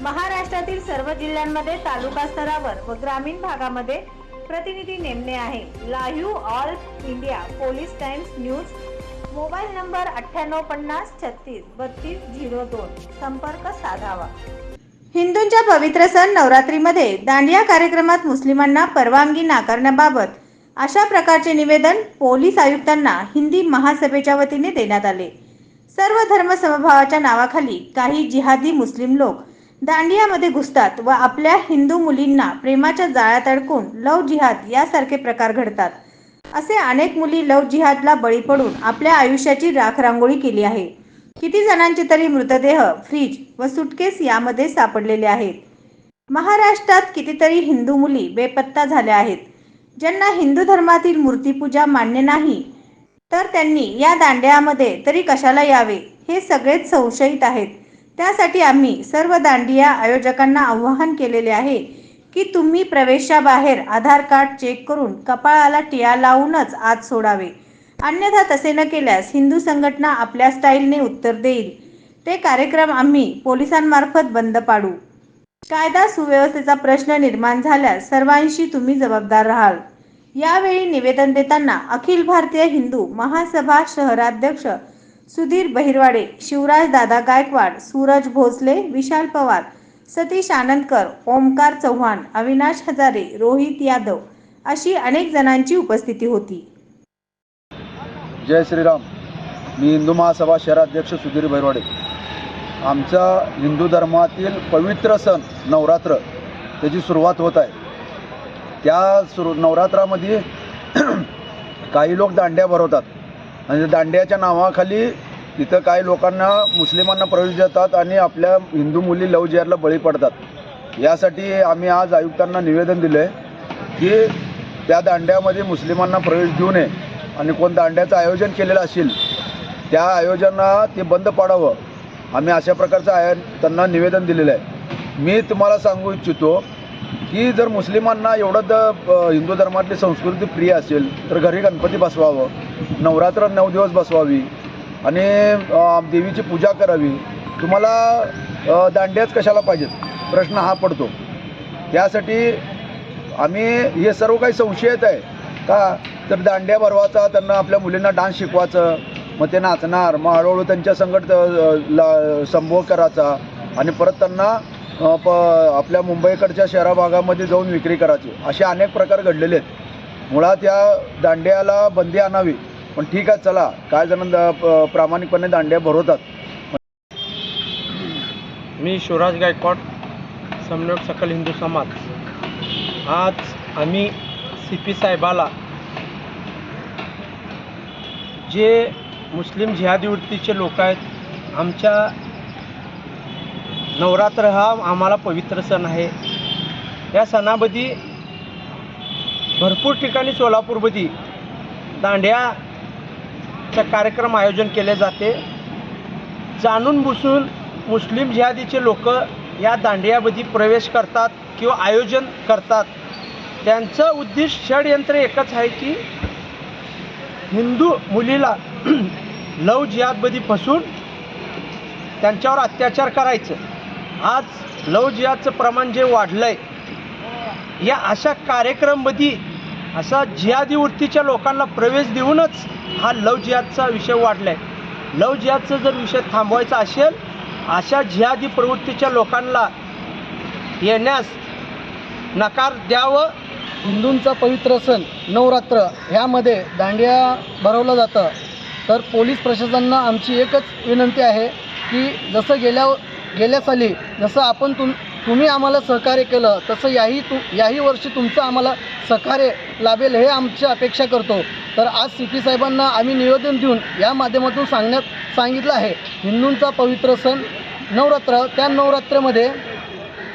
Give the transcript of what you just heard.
महाराष्ट्रातील सर्व जिल्ह्यांमध्ये तालुका स्तरावर व ग्रामीण भागामध्ये प्रतिनिधी नेमणे आहे. Live All India Police Times News. Mobile number अठ्ठ्याण्णव पन्नास छत्तीस बत्तीस झिरो दोन. संपर्क साधावा. हिंदूंच्या पवित्र सण नवरात्रीमध्ये दांडिया कार्यक्रमात मुस्लिमांना परवानगी नाकारण्याबाबत अशा प्रकारचे निवेदन पोलीस आयुक्तांना हिंदी महासभेच्या वतीने देण्यात आले. सर्व धर्म समभावाच्या नावाखाली काही जिहादी मुस्लिम लोक दांडियामध्ये घुसतात व आपल्या हिंदू मुलींना प्रेमाच्या जाळ्यात अडकून लव जिहाद यासारखे प्रकार घडतात. असे अनेक मुली लव जिहादला बळी पडून आपल्या आयुष्याची राख रांगोळी केली आहे. किती जणांचे तरी मृतदेह फ्रीज व सुटकेस यामध्ये सापडलेले आहेत. महाराष्ट्रात कितीतरी हिंदू मुली बेपत्ता झाल्या आहेत. ज्यांना हिंदू धर्मातील मूर्तीपूजा मान्य नाही तर त्यांनी या दांड्यामध्ये तरी कशाला यावे हे सगळेच संशयित आहेत. त्यासाठी आम्ही सर्व दांडिया आयोजकांना आवाहन केलेले आहे की तुम्ही प्रवेशाबाहेर आधार कार्ड चेक करून कपाळाला टिया लावूनच आत सोडावे. अन्यथा तसे न केल्यास हिंदू संघटना आपल्या स्टाईलने उत्तर देईल. ते कार्यक्रम आम्ही पोलिसांमार्फत बंद पाडू. कायदा सुव्यवस्थेचा प्रश्न निर्माण झाल्यास सर्वांशी तुम्ही जबाबदार राहाल. यावेळी निवेदन देताना अखिल भारतीय हिंदू महासभा शहराध्यक्ष सुधीर बहिरवाडे शिवराज दादा गायकवाड सूरज भोसले विशाल पवार सतीश आनंदकर ओमकार चव्हाण अविनाश हजारे रोहित यादव अशी अनेक जणांची उपस्थिती होती. जय श्रीराम. मी हिंदू महासभा शहराध्यक्ष सुधीर भैरवाडे आमचा हिंदू धर्मातील पवित्र सण नवरात्र त्याची सुरुवात होत आहे. त्या सुरू नवरात्रामध्ये काही लोक दांड्या भरवतात. म्हणजे आणि दांड्याच्या नावाखाली तिथं काही लोकांना मुस्लिमांना प्रवेश देतात आणि आपल्या हिंदू मुली लव जिहारला बळी पडतात. यासाठी आम्ही आज आयुक्तांना निवेदन दिलं आहे की त्या दांड्यामध्ये मुस्लिमांना प्रवेश देऊ नये आणि कोण दांड्याचं आयोजन केलेलं असेल त्या आयोजना ते बंद पाडावं. आम्ही अशा प्रकारचं आय त्यांना निवेदन दिलेलं आहे. मी तुम्हाला सांगू इच्छितो की जर मुस्लिमांना एवढं द हिंदू धर्मातली संस्कृती प्रिय असेल तर घरी गणपती बसवावं. नवरात्र नऊ दिवस बसवावी आणि देवीची पूजा करावी. तुम्हाला दांड्याच कशाला पाहिजेत? प्रश्न हा पडतो. त्यासाठी आम्ही हे सर्व काही संशयित आहे. का? तर दांड्या भरवाचा त्यांना आपल्या मुलींना डान्स शिकवायचं मग ते नाचणार मग हळूहळू त्यांच्या संकट ला संभोग करायचा आणि परत त्यांना प आपल्या मुंबईकडच्या शहरा भागामध्ये जाऊन विक्री करायची. असे अनेक प्रकार घडलेले आहेत. मुळात या दांड्याला बंदी आणावी. पण ठीक आहे चला. काय जण द- प्रामाणिकपणे दांड्या भरवतात. मी शिवराज गायकवाड समन्वयक सकल हिंदू समाज. आज आम्ही सी पी साहेबाला जे मुस्लिम जिहादी वृत्तीचे लोक आहेत आमच्या नवरात्र हा आम्हाला पवित्र सण आहे. या सणामध्ये भरपूर ठिकाणी सोलापूरमध्ये दांड्याचा कार्यक्रम आयोजन केले जाते. जाणून बुसून मुस्लिम जिहादीचे लोक या दांडियामध्ये प्रवेश करतात किंवा आयोजन करतात. त्यांचं उद्दिष्ट षडयंत्र एकच आहे की हिंदू मुलीला लव जिहादमध्ये फसून त्यांच्यावर अत्याचार करायचं. आज लव जिहादचं प्रमाण जे वाढलं आहे या अशा कार्यक्रममध्ये असा जिहादी वृत्तीच्या लोकांना प्रवेश देऊनच हा लव जिहादचा विषय वाढला आहे लव जिहादचा जर विषय थांबवायचा असेल अशा जिहादी प्रवृत्तीच्या लोकांना येण्यास नकार द्यावं. हिंदूंचा पवित्र सण नवरात्र ह्यामध्ये दांडिया भरवलं जातं. तर पोलीस प्रशासनानं आमची एकच विनंती आहे की जसं गेल्या गेल्या साली जसं आपण तुम तुम्ही आम्हाला सहकार्य केलं तसं याही तु याही वर्षी तुमचं आम्हाला सहकार्य लाभेल हे आमची अपेक्षा करतो. तर आज सी पी साहेबांना आम्ही निवेदन देऊन या माध्यमातून सांगण्यात सांगितलं आहे. हिंदूंचा पवित्र सण नवरात्र त्या नवरात्रेमध्ये